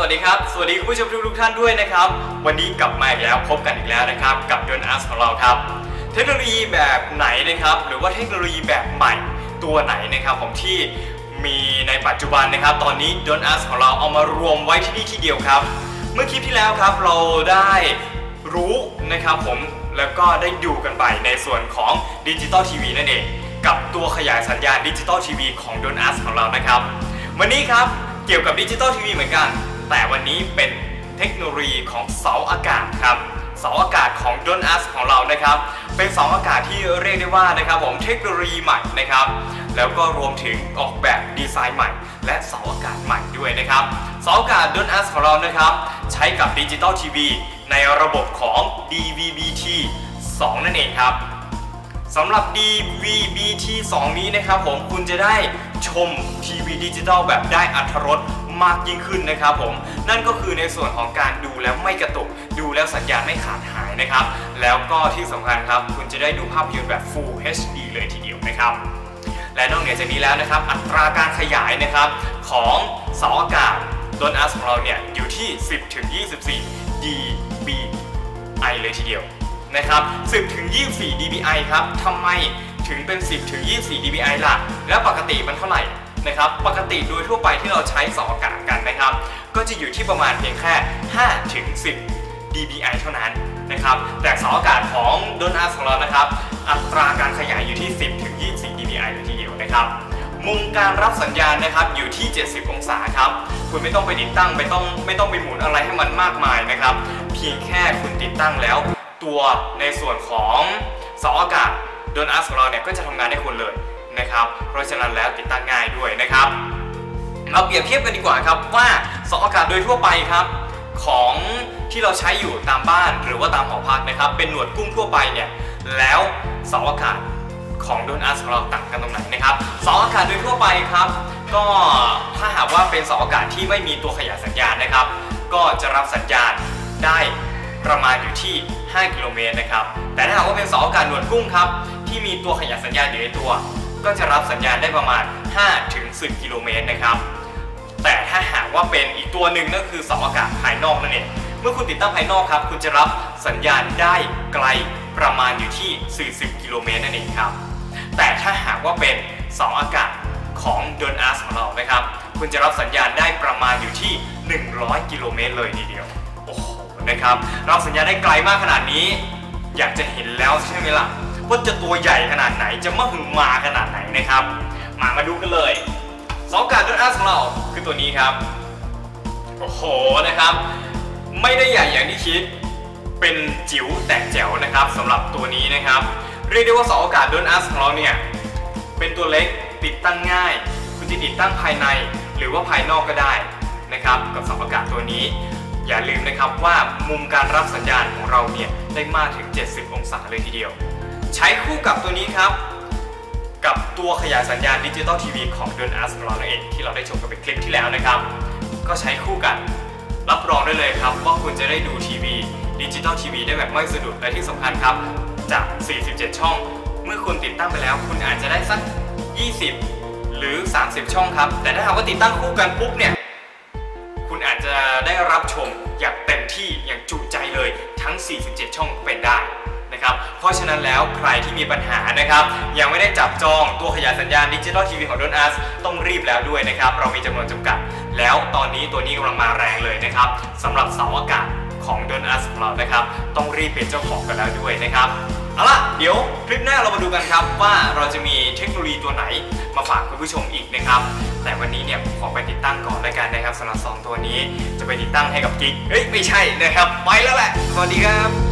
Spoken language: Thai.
สวัสดีครับ สวัสดีคุณผู้ชมทุกๆท่านด้วยนะครับ วันนี้กลับมาอีกแล้วพบกันอีกแล้วนะครับ กับดนอาร์ของเราครับ เทคโนโลยีแบบไหนนะครับ หรือว่าเทคโนโลยีแบบใหม่ตัวไหนนะครับผมที่มีในปัจจุบันนะครับ ตอนนี้ดนอาร์ของเราเอามารวมไว้ที่นี่ที่เดียวครับ เมื่อคลิปที่แล้วครับเราได้รู้นะครับผมแล้วก็ได้ดูกันไปในส่วนของดิจิตอลทีวีนั่นเอง กับตัวขยายสัญญาณดิจิตอลทีวีของดนอาร์ของเรานะครับ วันนี้ครับเกี่ยวกับดิจิตอลทีวีเหมือนกัน แต่วันนี้เป็นเทคโนโลยีของเสาอากาศครับเสาอากาศของดนอัสของเรานะครับ เป็นเสาอากาศที่เรียกได้ว่านะครับผมเทคโนโลยีใหม่นะครับ แล้วก็รวมถึงออกแบบดีไซน์ใหม่ และเสาอากาศใหม่ด้วยนะครับเสาอากาศดนอัสของเรานะครับ ใช้กับดิจิตอลทีวีในระบบของ DVB-T 2 นั่นเองครับสำหรับ DVB-T 2 นี้นะครับผมคุณจะได้ชมทีวีดิจิตอลแบบได้อัธรส มากยิ่งขึ้นนะครับผม นั่นก็คือในส่วนของการดูแล้วไม่กระตุก ดูแล้วสัญญาณไม่ขาดหายนะครับ แล้วก็ที่สำคัญครับ คุณจะได้ดูภาพยนตร์แบบ Full HD เลยทีเดียวนะครับ และนอกเหนือจากนี้แล้วนะครับ อัตราการขยายนะครับของเสาอากาศดนอัสของเราเนี่ยอยู่ที่ 10ถึง24 dBi เลยทีเดียวนะครับ 10ถึง24 dBi ครับทำไมถึงเป็น 10ถึง24 dBi ล่ะ แล้วปกติมันเท่าไหร่ นะครับปกติโดยทั่วไปที่เราใช้สองอากาศกันนะครับ ก็จะอยู่ที่ประมาณเพียงแค่5ถึง10 dBi เท่านั้นนะครับแต่สาอากาศของโดนัสของเรานะครับ อัตราการขยายอยู่ที่ 10ถึง24 dBi เลยทีเดียวนะครับมุมการรับสัญญาณนะครับอยู่ที่ 70 องศาครับคุณไม่ต้องไปติดตั้งไม่ต้องไม่ต้องไปหมุนอะไรให้มันมากมายนะครับ เพียงแค่คุณติดตั้งแล้ว ตัวในส่วนของสาอากาศโดนอาร์ของเราเนี่ยก็จะทำงานให้คุณเลย นะครับ เพราะฉะนั้นแล้วติดตั้งง่ายด้วยนะครับ เราเปรียบเทียบกันดีกว่าครับว่าเสาอากาศโดยทั่วไปครับ ของที่เราใช้อยู่ตามบ้านหรือว่าตามหอพักนะครับ เป็นหนวดกุ้งทั่วไปเนี่ยแล้วเสาอากาศของโดนอาร์ของเราต่างกันตรงไหนนะครับเสาอากาศโดยทั่วไปครับ ก็ถ้าหากว่าเป็นเสาอากาศที่ไม่มีตัวขยายสัญญาณนะครับ ก็จะรับสัญญาณได้ประมาณอยู่ที่ 5 กิโลเมตรนะครับ แต่ถ้าหากว่าเป็นเสาอากาศหนวดกุ้งครับ ที่มีตัวขยายสัญญาณอยู่ในตัว ก็จะรับสัญญาณได้ประมาณ5ถึง10 กิโลเมตรนะครับ แต่ถ้าหากว่าเป็นอีกตัวหนึ่งนั่นคือเสาอากาศภายนอกนั่นเอง เมื่อคุณติดตั้งภายนอกครับ คุณจะรับสัญญาณได้ไกลประมาณอยู่ที่ 40 กิโลเมตรนั่นเองครับ แต่ถ้าหากว่าเป็นเสาอากาศของเดนอาร์สของเรานะครับ คุณจะรับสัญญาณได้ประมาณอยู่ที่ 100 กิโลเมตรเลยทีเดียว โอ้โห นะครับ รับสัญญาณได้ไกลมากขนาดนี้ อยากจะเห็นแล้วใช่ไหมล่ะ ว่าจะตัวใหญ่ขนาดไหนจะมหึมาขนาดไหนนะครับ มามาดูกันเลยสอากาศดอาร์ของเราคือตัวนี้ครับ โอ้โหนะครับ ไม่ได้ใหญ่อย่างที่คิด เป็นจิ๋วแต่แจ๋วนะครับสำหรับตัวนี้นะครับ เรียกได้ว่าเสาอากาศดนอาร์ของเราเนี่ยเป็นตัวเล็กติดตั้งง่าย คุณจะติดตั้งภายในหรือว่าภายนอกก็ได้นะครับกับเสาอากาศตัวนี้ อย่าลืมนะครับว่ามุมการรับสัญญาณของเราเนี่ยได้มากถึง 70 องศาเลยทีเดียว ใช้คู่กับตัวนี้ครับ กับตัวขยายสัญญาณดิจิตอลทีวีของเดนอาร์ของเรานั่นเองที่เราได้ชมกันไปคลิปที่แล้วนะครับ ก็ใช้คู่กัน รับรองได้เลยครับ ว่าคุณจะได้ดูทีวีดิจิตอลทีวีได้แบบไม่สะดุดและที่สำคัญครับ จาก 47 ช่อง เมื่อคุณติดตั้งไปแล้ว คุณอาจจะได้สัก 20 หรือ 30 ช่องครับ แต่ถ้าหากว่าติดตั้งคู่กันปุ๊บเนี่ยคุณอาจจะได้รับชมอย่างเต็มที่อย่างจุใจเลยทั้ง 47 ช่องเป็นได้ นะครับ เพราะฉะนั้นแล้วใครที่มีปัญหานะครับ ยังไม่ได้จับจองตัวขยายสัญญาณดิจิตอลทีวีของดนอาร์ต้องรีบแล้วด้วยนะครับ เรามีจำนวนจำกัด แล้วตอนนี้ตัวนี้กำลังมาแรงเลยนะครับสำหรับเสาอากาศของดนอาร์ของเรานะครับ ต้องรีบเป็นเจ้าของกันแล้วด้วยนะครับเอาล่ะ เดี๋ยวคลิปหน้าเรามาดูกันครับว่าเราจะมีเทคโนโลยีตัวไหนมาฝากคุณผู้ชมอีกนะครับ แต่วันนี้เนี่ยผมขอไปติดตั้งก่อนแล้วกันนะครับสำหรับ 2 ตัวนี้จะไปติดตั้งให้กับกิ๊กเอ้ย ไม่ใช่นะครับ ไปแล้วแหละ สวัสดีครับ